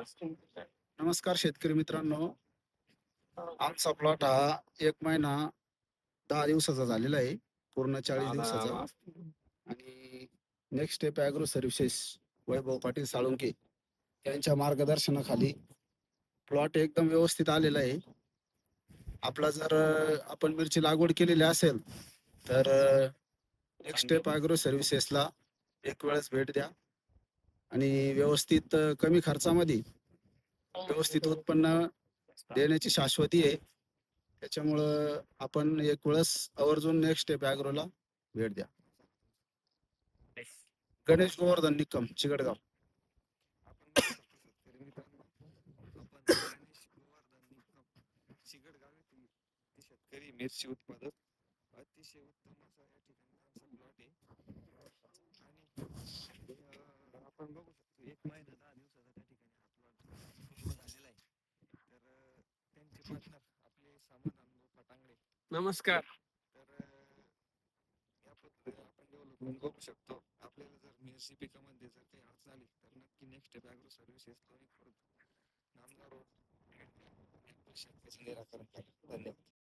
नमस्कार शेतकरी मित्रांनो. आमचा प्लॉट हा एक महिना दहा दिवसाचा झालेला आहे. पूर्ण चाळीस दिवसाचा. आणि next step agro services Vaibhav Patil Salunke यांच्या मार्गदर्शनाखाली प्लॉट एकदम व्यवस्थित आलेला आहे. आपला जर आपण मिरची लागवड केलेली असेल तर नेक्स्ट स्टेप ॲग्रो सर्व्हिसेसला एक वेळेस भेट द्या. आणि व्यवस्थित कमी खर्चामध्ये व्यवस्थित उत्पन्न देण्याची शाश्वती आहे त्याच्यामुळं आपण एक वेळेस आवर्जून नेक्स्ट स्टेप ॲग्रोला भेट द्या गणेश गोवर्धन निकम चिकटगाव शेतकरी मिरची उत्पादक अतिशय उत्तम असा या ठिकाणी आमचा प्लॉट आहे आणि अं, आपण बघू शकतो एक महिना दहा दिवसाचा त्या ठिकाणी हा प्लॉट पूर्ण झालेला आहे तर अं, त्यांचे पार्टनर आपले समाधान भाऊ फटांगडे नमस्कार. तर या पद्धतीने आपण डेव्हलपमेंट बघू शकतो. आपल्याला जर मिरची पिकामध्ये जर काही अडचण आली तर नक्की नेक्स्ट स्टेप ॲग्रो सर्व्हिसेस लोणी नामदार रोड शेतकऱ्याचे निराकरण करा. धन्यवाद.